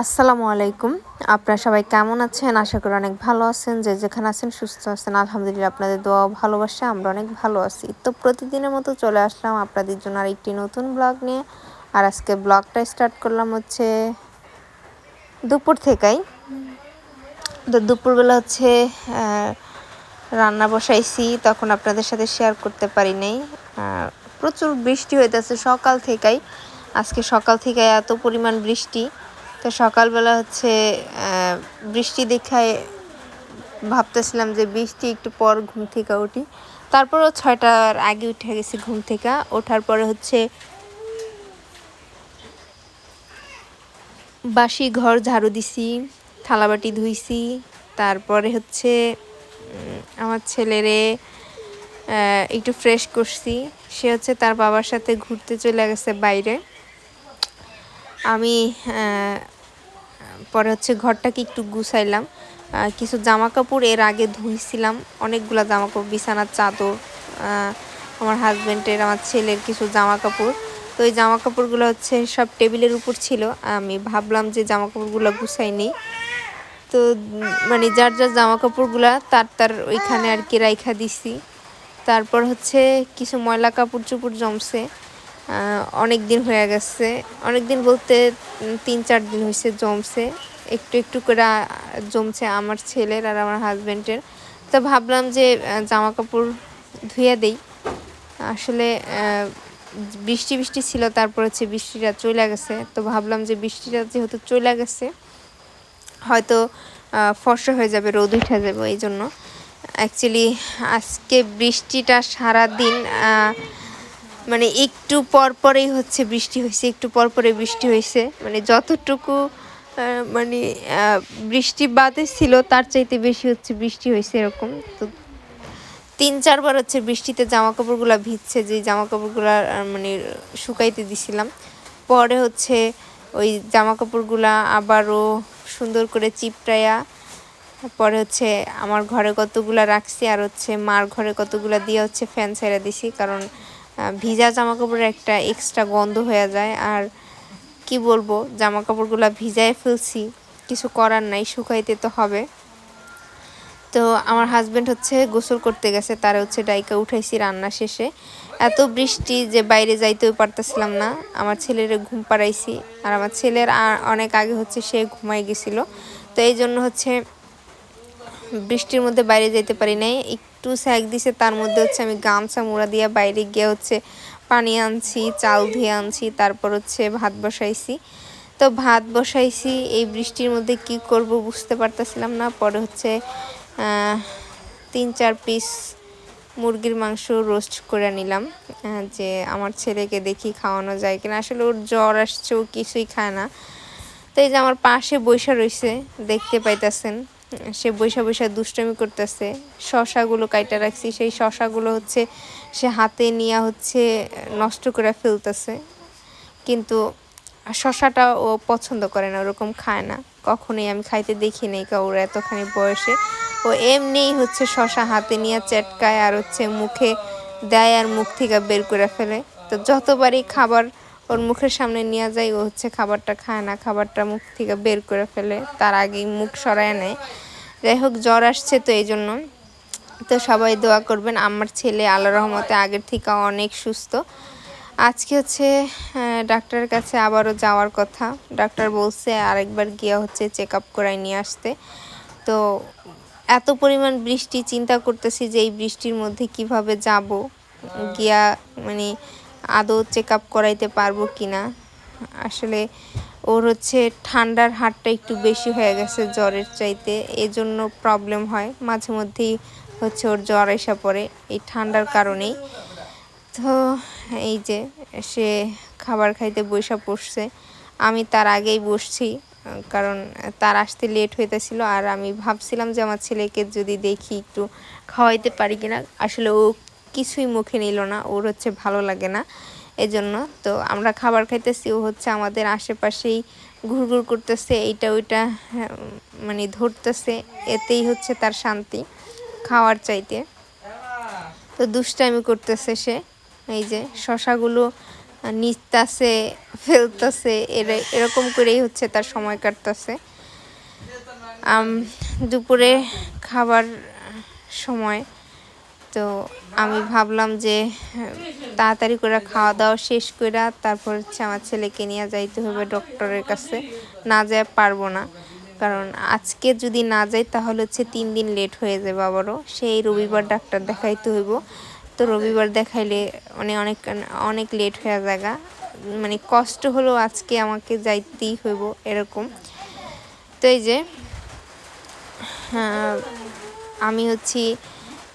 আসসালামু আলাইকুম। আপনারা সবাই কেমন আছেন? আশা করি অনেক ভালো আছেন। যে যেখানে আছেন, সুস্থ আছেন। আলহামদুলিল্লাহ, আপনাদের দোয়া ভালোবাসা, আমরা অনেক ভালো আছি। তো প্রতিদিনের মতো চলে আসলাম আপনাদের জন্য আর একটি নতুন ব্লগ নিয়ে। আর আজকে ব্লগটা স্টার্ট করলাম হচ্ছে দুপুর থেকেই। তো দুপুরবেলা হচ্ছে রান্না বসাইছি। তখন আপনাদের সাথে শেয়ার করতে পারি নাই। প্রচুর বৃষ্টি হইতেছে সকাল থেকেই। আজকে সকাল থেকে এত পরিমাণ বৃষ্টি। তো সকালবেলা হচ্ছে বৃষ্টি দেখায় ভাবতেছিলাম যে বৃষ্টি একটু পর ঘুম থেকে উঠি। তারপরও ছয়টার আগে উঠে গেছি ঘুম থেকে। ওঠার পরে হচ্ছে বাসি ঘর ঝাড়ু দিছি থালাবাটি ধুইছি। তারপরে হচ্ছে আমার ছেলেরে একটু ফ্রেশ করছি। সে হচ্ছে তার বাবার সাথে ঘুরতে চলে গেছে বাইরে। আমি পরে হচ্ছে ঘরটাকে একটু গুছাইলাম। কিছু জামা কাপড় এর আগে ধুইছিলাম। অনেকগুলো জামা কাপড় বিছানার চাদর আমার হাজব্যান্ডের আমার ছেলের কিছু জামা কাপড় তো এই জামা কাপড়গুলো হচ্ছে সব টেবিলের উপর ছিল। আমি ভাবলাম যে জামা কাপড়গুলো গুছাই নিই। তো মানে যার যার জামা কাপড়গুলো তার তার ওইখানে আর কি রাইখা দিছি। তারপর হচ্ছে কিছু ময়লা কাপড় চুপড় জমছে। অনেক দিন হয়ে গেছে। অনেক দিন বলতে তিন চার দিন হয়েছে জমছে। একটু একটু করে জমছে আমার ছেলের আর আমার হাজব্যান্ডের তো ভাবলাম যে জামা কাপড় ধুয়ে দেই। আসলে বৃষ্টি বৃষ্টি ছিল, তারপর হচ্ছে বৃষ্টিটা চলে গেছে। তো ভাবলাম যে বৃষ্টিটা যেহেতু চলে গেছে, হয়তো ফর্সা হয়ে যাবে, রোদ উঠে যাবে এই জন্য অ্যাকচুয়ালি আজকে বৃষ্টিটা সারা দিন মানে একটু পর পরেই হচ্ছে বৃষ্টি হয়েছে, একটু পর পরে বৃষ্টি হয়েছে। মানে যতটুকু মানে বৃষ্টি বাদে ছিল, তার চাইতে বেশি হচ্ছে বৃষ্টি হয়েছে এরকম। তো তিন চারবার হচ্ছে বৃষ্টিতে জামা কাপড়গুলো ভিজছে, যে জামা কাপড়গুলো মানে শুকাইতে দিছিলাম। পরে হচ্ছে ওই জামা কাপড়গুলা আবারও সুন্দর করে চিপটাইয়া পরে হচ্ছে আমার ঘরে কতগুলা রাখছি, আর হচ্ছে মার ঘরে কতগুলা দিয়ে হচ্ছে ফ্যান ছেড়ে দিছি, কারণ ভিজা জামা কাপড়ের একটা এক্সট্রা গন্ধ হয়ে যায়। আর কি বলব জামা কাপড়গুলো ভিজায় ফেলছি, কিছু করার নাই, শুকাইতে তো হবে। তো আমার হাজব্যান্ড হচ্ছে গোসল করতে গেছে, তারা হচ্ছে ডাইকা উঠাইছি রান্না শেষে। এত বৃষ্টি যে বাইরে যাইতেও পারতেছিলাম না, আমার ছেলের ঘুম পাড়াইছি। আর আমার ছেলের অনেক আগে হচ্ছে সে ঘুমাই গেছিল। তো এই জন্য হচ্ছে বৃষ্টির মধ্যে বাইরে যেতে পারি নাই একটু স্যাক দিছে, তার মধ্যে হচ্ছে আমি গামছা মুড়া দিয়ে বাইরে গিয়ে হচ্ছে পানি আনছি, চাল ধুয়ে আনছি, তারপর হচ্ছে ভাত বসাইছি। তো ভাত বসাইছি, এই বৃষ্টির মধ্যে কি করব বুঝতে পারতেছিলাম না। পরে হচ্ছে তিন চার পিস মুরগির মাংস রোস্ট করে নিলাম যে আমার ছেলেকে দেখি খাওয়ানো যায় কিনা। আসলে ওর জ্বর আসছে, ও কিছুই খায় না। তো এই যে আমার পাশে বৈশা রয়েছে দেখতে পাইতেছেন। সে বৈশা বৈশা দুষ্টমি করতেছে। শশাগুলো কাইটা রাখছি, সেই শশাগুলো হচ্ছে সে হাতে নিয়ে হচ্ছে নষ্ট করে ফেলতেছে। কিন্তু শশাটা ও পছন্দ করে না, ওরকম খায় না। কখনোই আমি খাইতে দেখি নেই কাউর এতখানি বয়সে। ও এমনিই হচ্ছে শশা হাতে নিয়ে চেটকায় আর হচ্ছে মুখে দেয় আর মুখ থেকে বের করে ফেলে। তো যতবারই খাবার ওর মুখের সামনে নিয়ে যায়, ও হচ্ছে খাবারটা খায় না, খাবারটা মুখ থেকে বের করে ফেলে। তার আগেই মুখ সরায় নেয়। যাই হোক, জ্বর আসছে তো এই জন্য। তো সবাই দোয়া করবেন, আমার ছেলে আল্লাহ রহমতে আগের থেকে অনেক সুস্থ। আজকে হচ্ছে ডাক্তারের কাছে আবারও যাওয়ার কথা। ডাক্তার বলছে আরেকবার গিয়া হচ্ছে চেক আপ করাই নিয়ে আসতে। তো এত পরিমাণ বৃষ্টি, চিন্তা করতেছি যে এই বৃষ্টির মধ্যে কীভাবে যাব। গিয়া মানে আদৌ চেক আপ করাইতে পারব কি না আসলে ওর হচ্ছে ঠান্ডার হারটা একটু বেশি হয়ে গেছে জ্বরের চাইতে, এজন্য প্রবলেম হয়। মাঝে মধ্যেই হচ্ছে ওর জ্বর এসে পড়ে এই ঠান্ডার কারণেই। তো এই যে সে খাবার খাইতে বৈশা পড়ছে, আমি তার আগেই বসছি, কারণ তার আসতে লেট হইতেছিল আর আমি ভাবছিলাম যে আমার ছেলেকে যদি দেখি একটু খাওয়াইতে পারি কিনা। আসলে ও কিছুই মুখে নিল না, ওর হচ্ছে ভালো লাগে না। এজন্য। তো আমরা খাবার খাইতেছি ও হচ্ছে আমাদের আশেপাশেই ঘুরঘুর করতেছে এইটা ওইটা হ্যাঁ, মানে ধরতেছে এতেই হচ্ছে তার শান্তি খাওয়ার চাইতে। তো দুষ্টামি করতেছে সে এই যে শশাগুলো নিচতাছে ফেলতেছে এরকম করেই হচ্ছে তার সময় কাটতেছে। দুপুরে খাবার সময় তো আমি ভাবলাম যে, তাড়াতাড়ি করে খাওয়া দাওয়া শেষ করে তারপর হচ্ছে আমার ছেলেকে নিয়ে যাইতে হবে ডক্টরের কাছে। না যায় পারব না। কারণ আজকে যদি না যাই তাহলে হচ্ছে তিন দিন লেট হয়ে যাবে আবারও। সেই রবিবার ডাক্তার দেখাইতে হইব। তো রবিবার দেখাইলে মানে অনেক অনেক লেট হয়ে জায়গা মানে কষ্ট হলো আজকে আমাকে যাইতেই হইব এরকম। তো এই যে আমি হচ্ছি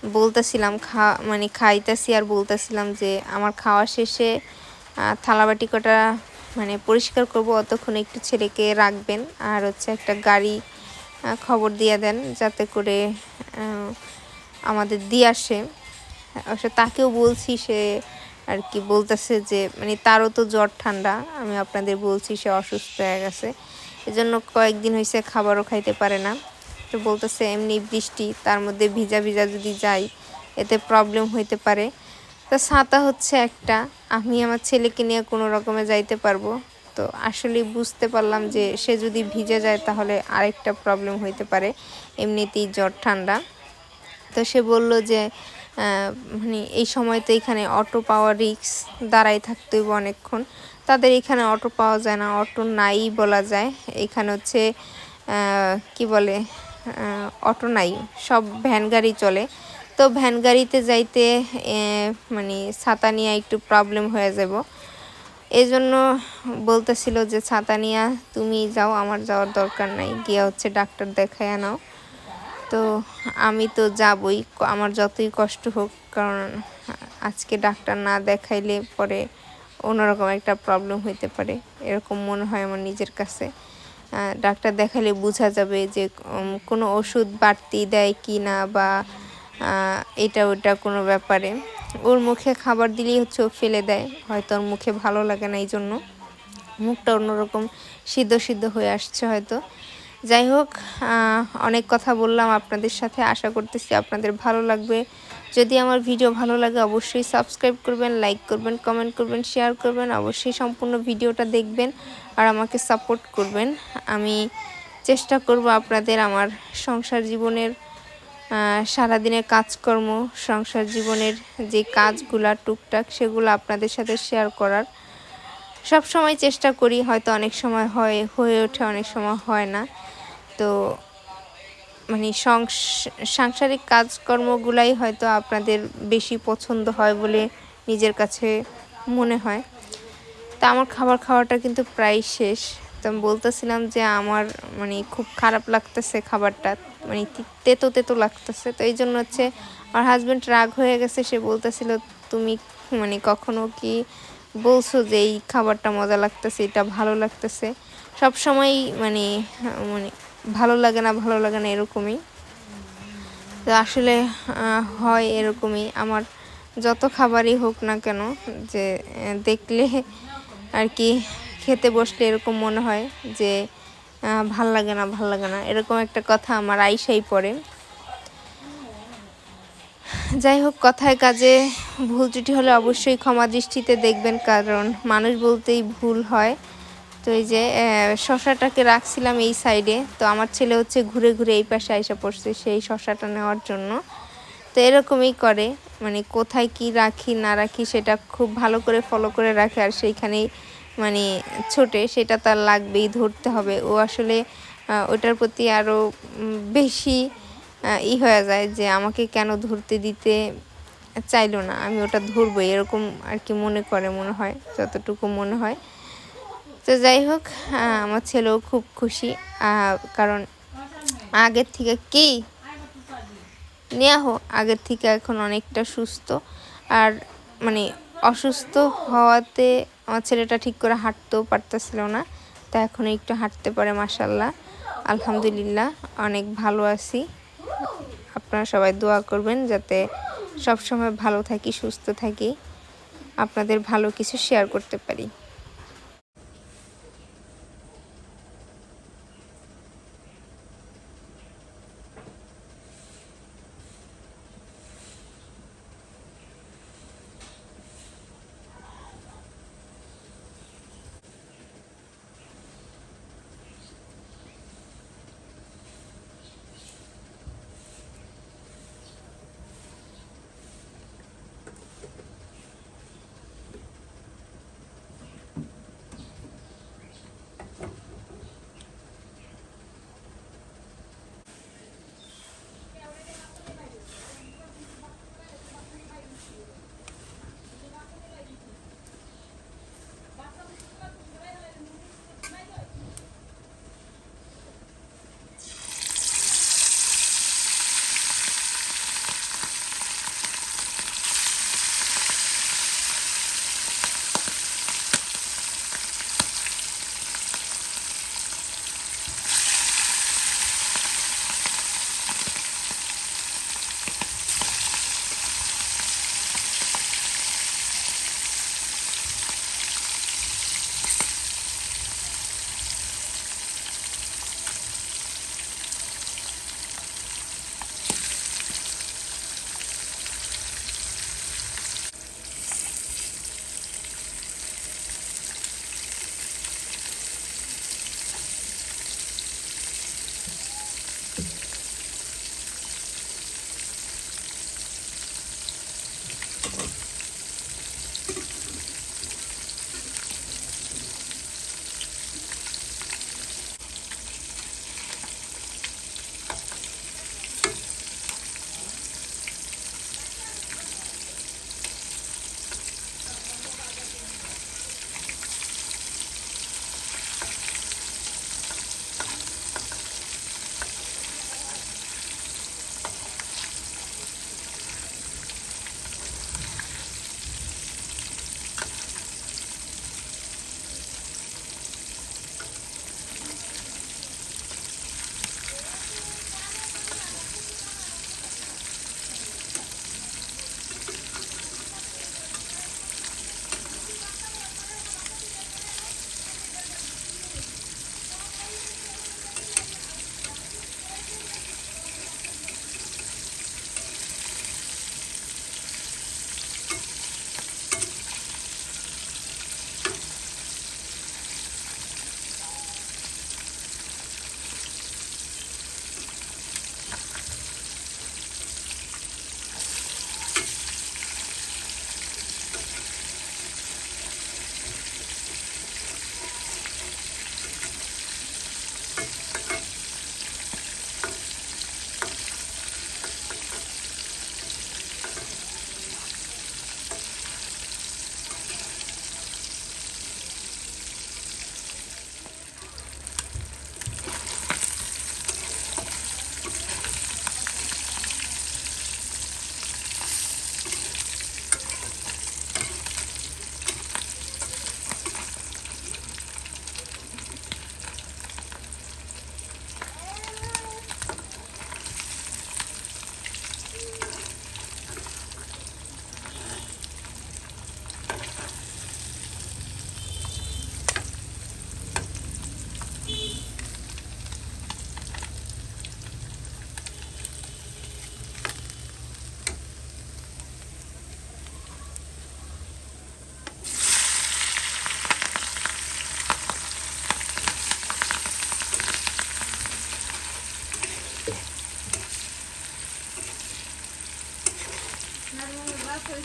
বলতেছিলাম, খা মানে খাইতেছি আর বলতেছিলাম যে আমার খাওয়া শেষে থালাবাটি কটা মানে পরিষ্কার করব, অতক্ষণ একটু ছেলেকে রাখবেন আর হচ্ছে একটা গাড়ি খবর দিয়ে দেন যাতে করে আমাদের দিয়ে আসে। অবশ্য তাকেও বলছি সে আর কি বলতেছে যে মানে তারও তো জ্বর ঠান্ডা, আমি আপনাদের বলছি সে অসুস্থ হয়ে গেছে। এজন্য কয়েকদিন হয়েছে খাবারও খাইতে পারে না। তো বলতেছে, এমনি বৃষ্টি, তার মধ্যে ভিজা ভিজা যদি যাই, এতে প্রবলেম হইতে পারে। তো ছাতা হচ্ছে একটা, আমি আমার ছেলেকে নিয়ে কোনো রকমে যাইতে পারব। তো আসলে বুঝতে পারলাম যে সে যদি ভিজে যায়, তাহলে আরেকটা প্রবলেম হইতে পারে, এমনিতেই জ্বর, ঠান্ডা। তো সে বলল যে মানে এই সময় তো এখানে অটো পাওয়া রিক্স দাঁড়াই থাকতে হইব অনেকক্ষণ। তাদের এখানে অটো পাওয়া যায় না, অটো নাই বলা যায়। এখানে হচ্ছে কি বলে অটো নাই, সব ভ্যান গাড়ি চলে। তো ভ্যান গাড়িতে যাইতে মানে ছাতা নিয়ে একটু প্রবলেম হয়ে যাব। এই জন্য বলতেছিল যে, ছাতা নিয়ে, তুমি যাও, আমার যাওয়ার দরকার নাই। গিয়া হচ্ছে ডাক্তার দেখায় নাও। তো আমি তো যাবই আমার যতই কষ্ট হোক, কারণ আজকে ডাক্তার না দেখাইলে পরে অন্যরকম একটা প্রবলেম হইতে পারে। এরকম মনে হয় আমার নিজের কাছে। ডাক্তার দেখালে বোঝা যাবে যে কোনো ওষুধ বাড়তি দেয় কি না বা এটা ওটা কোনো ব্যাপারে। ওর মুখে খাবার দিলেই হচ্ছে ও ফেলে দেয়, হয়তো ওর মুখে ভালো লাগে না এই জন্য মুখটা অন্যরকম সিদ্ধ সিদ্ধ হয়ে আসছে হয়তো। যাই হোক অনেক কথা বললাম আপনাদের সাথে, আশা করতেছি আপনাদের ভালো লাগবে। যদি আমার ভিডিও ভালো লাগে, অবশ্যই সাবস্ক্রাইব করবেন লাইক করবেন কমেন্ট করবেন শেয়ার করবেন, অবশ্যই সম্পূর্ণ ভিডিওটা দেখবেন আর আমাকে সাপোর্ট করবেন। আমি চেষ্টা করব আপনাদের আমার সংসার জীবনের সারাদিনের কাজকর্ম, সংসার জীবনের যে কাজগুলা টুকটাক সেগুলো আপনাদের সাথে শেয়ার করার। সব সময় চেষ্টা করি, হয়তো অনেক সময় হয়, হয়ে ওঠে, অনেক সময় হয় না। তো মানে সাংসারিক কাজকর্মগুলাই হয়তো আপনাদের বেশি পছন্দ হয় বলে নিজের কাছে মনে হয়। তা আমার খাবার খাওয়াটা কিন্তু প্রায় শেষ। তো আমি বলতেছিলাম যে আমার মানে খুব খারাপ লাগতেছে খাবারটা মানে তেতো তেতো লাগতেছে। তো এই জন্য হচ্ছে আমার হাজব্যান্ড রাগ হয়ে গেছে, সে বলতেছিল, তুমি মানে কখনো কি বলছো যে এই খাবারটা মজা লাগতেছে, এটা ভালো লাগতেছে? সব সময় মানে মানে ভালো লাগে না, ভালো লাগে না এরকমই। তো আসলে হয় এরকমই। আমার যত খাবারই হোক না কেন, যে দেখলে আর কি, খেতে বসলে এরকম মনে হয় যে ভালো লাগে না, ভালো লাগে না। এরকম একটা কথা আমার আইসাই পড়ে। যাই হোক, কথায় কাজে ভুল ত্রুটি হলে অবশ্যই ক্ষমা দৃষ্টিতে দেখবেন, কারণ মানুষ বলতেই ভুল হয়। তো এই যে শশাটাকে রাখছিলাম এই সাইডে। তো আমার ছেলে হচ্ছে ঘুরে ঘুরে এই পাশে আইসা পড়ছে সেই শশাটা নেওয়ার জন্য। তো এরকমই করে মানে কোথায় কি রাখি, না রাখি সেটা খুব ভালো করে ফলো করে রাখে আর সেইখানেই মানে ছোটে, সেটা তার লাগবেই, ধরতে হবে। ও আসলে ওটার প্রতি আরও বেশি ই হয়ে যায় যে আমাকে কেন ধরতে দিতে চাইলো না, আমি ওটা ধরবো এরকম আর কি মনে করে মনে হয়, যতটুকু মনে হয়। তো যাই হোক আমার ছেলেও খুব খুশি কারণ আগের থেকে কি? নেওয়া হোক আগের থেকে এখন অনেকটা সুস্থ। আর মানে অসুস্থ হওয়াতে আমার ছেলেটা ঠিক করে হাঁটতেও পারতেছিল না, তা এখন একটু হাঁটতে পারে মাসাল্লাহ আলহামদুলিল্লাহ, অনেক ভালো আছি। আপনারা সবাই দোয়া করবেন যাতে সবসময় ভালো থাকি, সুস্থ থাকি। আপনাদের ভালো কিছু শেয়ার করতে পারি।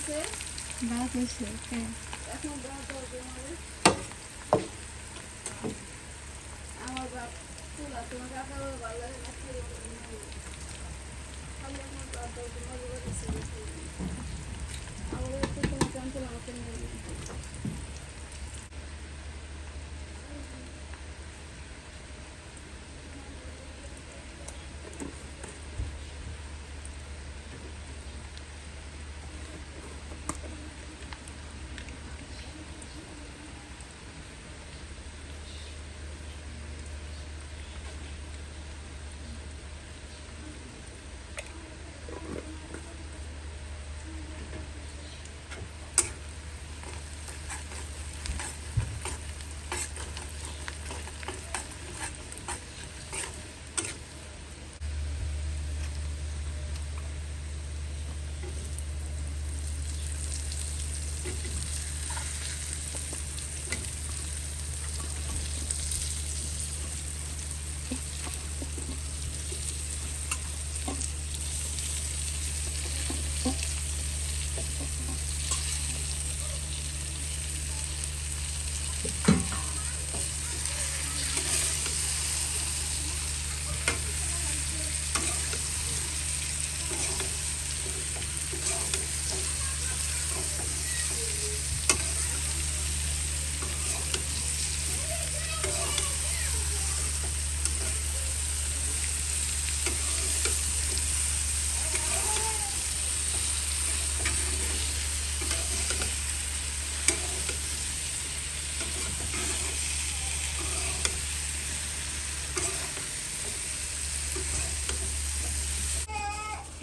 হয়েছে ভাত হয়েছে হ্যাঁ। এখন দেওয়া দরকার আমাদের আমার বাপ তোলা তোমাকে আপনার ভালো লাগে না? খেয়ে খালি আমার দিচ্ছে আমার তোমার জানতে আমাকে নিয়ে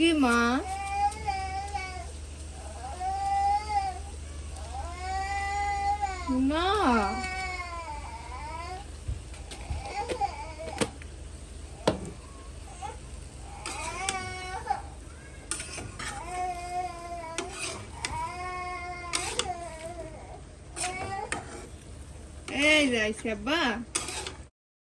কি মা? না। এই যাইছে আব্বা